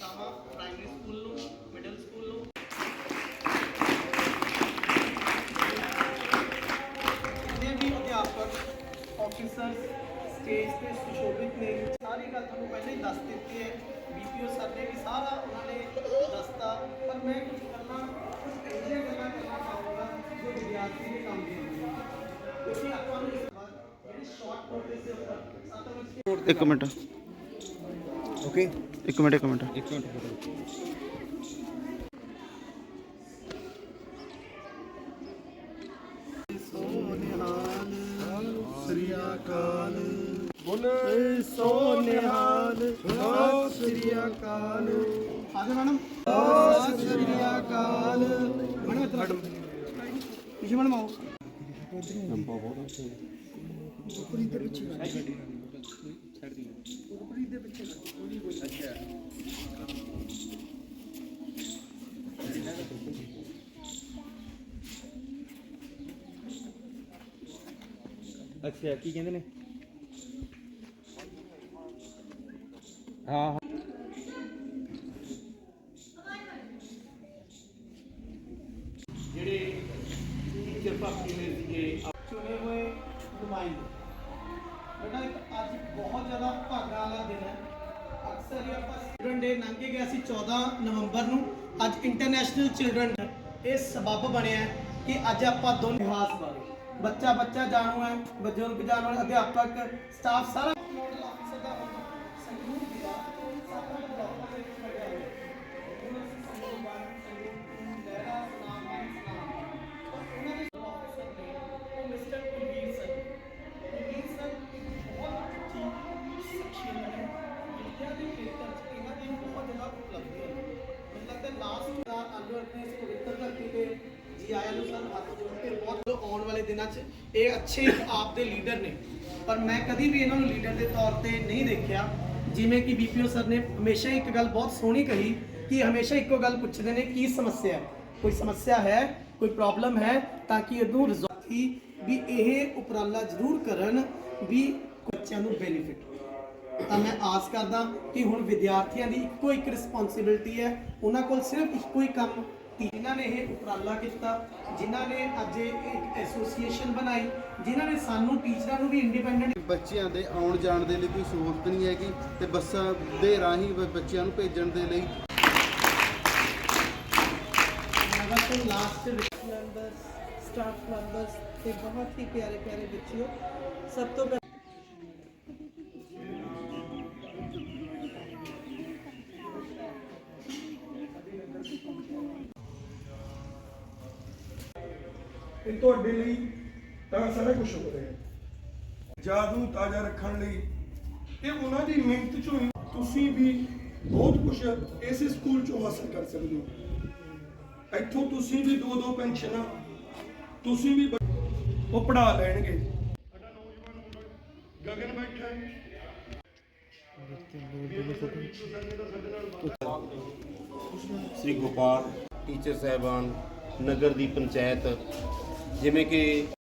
ਸ਼ਾਮਾ primary school ਨੂੰ middle school ਨੂੰ ਜਿੰਨੇ ਵੀ ਅਧਿਆਪਕ ਆਫੀਸਰ ਸਟੇਜ ਤੇ ਸੁਸ਼ੋਭਿਤ ਨੇ ਸਾਰੀ ਗੱਲ ਤੁਹਾਨੂੰ ਪਹਿਲਾਂ ਹੀ ਦੱਸ ਦਿੱਤੀ ਹੈ ਬੀਪੀਓ ਸਰ ਨੇ ਵੀ ਸਾਰਾ ਉਹਨਾਂ ਨੇ ਦੱਸਤਾ ਪਰ ਮੈਂ ਕੁਝ ਗੱਲਾਂ ਕੁਝ ਅਜਿਹੀਆਂ ਗੱਲਾਂ ਕਰਨਾ ਚਾਹੂੰਗਾ ਜੋ ਵਿਦਿਆਰਥੀ ਦੇ ਕੰਮ ਦੀਆਂ ਹੋਣਗੀਆਂ ਕਿਉਂਕਿ ਆਪਾਂ ਨੂੰ ਓਕੇ ਇੱਕ ਮਿੰਟ ਇੱਕ ਮਿੰਟ। ਇੱਕ ਮਿੰਟ ਸ੍ਰੀ ਅਕਾਲ ਬੋਲੇ। ਸੋ ਨਿਹਾਲ ਸਤਿ ਸ੍ਰੀ ਅਕਾਲ। ਆਜੋ ਮੈਡਮ ਸਤਿ ਸ੍ਰੀ ਅਕਾਲ। ਮੈਡਮ ਇੱਧਰ ਪਿੱਛੇ ਮੈਡਮ ਆਓ ਅੱਛਾ, ਕੀ ਕਹਿੰਦੇ ਨੇ? ਹਾਂ ਜਿਹੜੇ ਟੀਚਰ ਭਾਪੀ ਨੇ ਸੀਗੇ ਚੁਣੇ ਹੋਏ ਨੁਮਾਇੰਦੇ। ਬੇਟਾ ਇੱਕ ਅੱਜ ਬਹੁਤ ਜ਼ਿਆਦਾ ਭਾਗਾਂ ਵਾਲਾ ਦਿਨ ਹੈ ਅਕਸਰ ਹੀ ਆਪਾਂ ਚਿਲਡਰਨ ਡੇ ਲੰਘ ਕੇ ਗਿਆ 14 ਨਵੰਬਰ ਨੂੰ ਅੱਜ ਇੰਟਰਨੈਸ਼ਨਲ ਚਿਲਡਰਨ ਇਹ ਸਬੱਬ ਬਣਿਆ ਕਿ ਅੱਜ ਆਪਾਂ ਦੋਨੋਂ ਇਤਿਹਾਸ ਬਾਰੇ, ਬੱਚਾ ਬੱਚਾ ਜਾਣੂ ਹੈ, ਬਜ਼ੁਰਗ ਜਾਣੂ ਹੈ, ਅਧਿਆਪਕ ਸਟਾਫ ਸਾਰਾ ਨੋਡਲ ਲਾਸਟ ਦਾ ਆਲੂ ਆਪਣੇ ਇਸ ਪਵਿੱਤਰ ਧਰਤੀ ਤੇ ਨੂੰ ਸਰ ਹੱਥ ਜੋੜ ਕੇ ਬਹੁਤ ਆਉਣ ਵਾਲੇ ਦਿਨਾਂ 'ਚ ਇਹ ਅੱਛੇ ਆਪ ਦੇ ਲੀਡਰ ਨੇ। ਪਰ ਮੈਂ ਕਦੀ ਵੀ ਇਹਨਾਂ ਨੂੰ ਲੀਡਰ ਦੇ ਤੌਰ ਤੇ ਨਹੀਂ ਦੇਖਿਆ। ਜਿਵੇਂ ਕਿ ਬੀਪੀਓ ਸਰ ਨੇ ਹਮੇਸ਼ਾ ਇੱਕ ਗੱਲ ਬਹੁਤ ਸੋਹਣੀ ਕਹੀ ਕਿ ਹਮੇਸ਼ਾ ਇੱਕੋ ਗੱਲ ਪੁੱਛਦੇ ਨੇ, ਕੀ ਸਮੱਸਿਆ ਹੈ? ਕੋਈ ਸਮੱਸਿਆ ਹੈ? ਕੋਈ ਪ੍ਰੋਬਲਮ ਹੈ? ਤਾਂ ਕਿ ਇਹਨੂੰ ਰਿਜ਼ੋਲਵ ਵੀ ਇਹ ਉਪਰਾਲਾ ਜ਼ਰੂਰ ਕਰਨ ਵੀ ਬੱਚਿਆਂ ਨੂੰ ਬੈਨੀਫਿਟ ਤਾਂ ਮੈਂ ਆਸ ਕਰਦਾ ਕਿ ਹੁਣ ਵਿਦਿਆਰਥੀਆਂ ਦੀ ਇੱਕੋ ਇੱਕ ਰਿਸਪੌਂਸਿਬਿਲਟੀ ਹੈ। ਉਹਨਾਂ ਕੋਲ ਸਿਰਫ ਇੱਕੋ ਹੀ ਕੰਮ ਜਿਨ੍ਹਾਂ ਨੇ ਇਹ ਉਪਰਾਲਾ ਕੀਤਾ ਜਿਨ੍ਹਾਂ ਨੇ ਅੱਜ ਇੱਕ ਐਸੋਸੀਏਸ਼ਨ ਬਣਾਈ ਜਿਨ੍ਹਾਂ ਨੇ ਸਾਨੂੰ ਟੀਚਰਾਂ ਨੂੰ ਵੀ ਇੰਡੀਪੈਂਡੈਂਟ ਬੱਚਿਆਂ ਦੇ ਆਉਣ ਜਾਣ ਦੇ ਲਈ ਕੋਈ ਸਹੂਲਤ ਨਹੀਂ ਹੈਗੀ ਤੇ ਬੱਸਾਂ ਦੇ ਰਾਹੀਂ ਬੱਚਿਆਂ ਨੂੰ ਭੇਜਣ ਦੇ ਲਈ। ਨਗਰ ਲਾਸਟ ਮੈਂਬਰਸ ਸਟਾਫ ਮੈਂਬਰਸ ਤੇ ਬਹੁਤ ਹੀ ਪਿਆਰੇ ਪਿਆਰੇ ਬੱਚਿਓ। ਸਭ ਤੋਂ ਇਹ ਤੁਹਾਡੇ ਲਈ ਤਾਂ ਸਾਰਾ ਕੁਝ ਹੋ ਰਿਹਾ ਹੈ। ਨੂੰ ਤਾਜ਼ਾ ਰੱਖਣ ਲਈ ਇਹ ਉਹਨਾਂ ਦੀ ਮਿਹਨਤ ਚੋਂ ਤੁਸੀਂ ਵੀ ਬਹੁਤ ਕੁਝ ਇਸੇ ਸਕੂਲ ਚੋਂ ਹਾਸਲ ਕਰ ਸਕਦੇ ਹੋ। ਇੱਥੋਂ ਤੁਸੀਂ ਵੀ ਦੋ ਦੋ ਪੈਨਸ਼ਨਾਂ, ਤੁਸੀਂ ਵੀ ਉਹ ਪੜਾ ਲੈਣਗੇ। ਸਾਡਾ ਨੌਜਵਾਨ ਮੁੰਡਾ ਗਗਨ ਬੈਠਾ ਹੈ। ਸ੍ਰੀ ਗੋਪਾਲ, ਟੀਚਰ ਸਾਹਿਬਾਨ, ਨਗਰ ਦੀ ਪੰਚਾਇਤ ਜਿਵੇਂ ਕਿ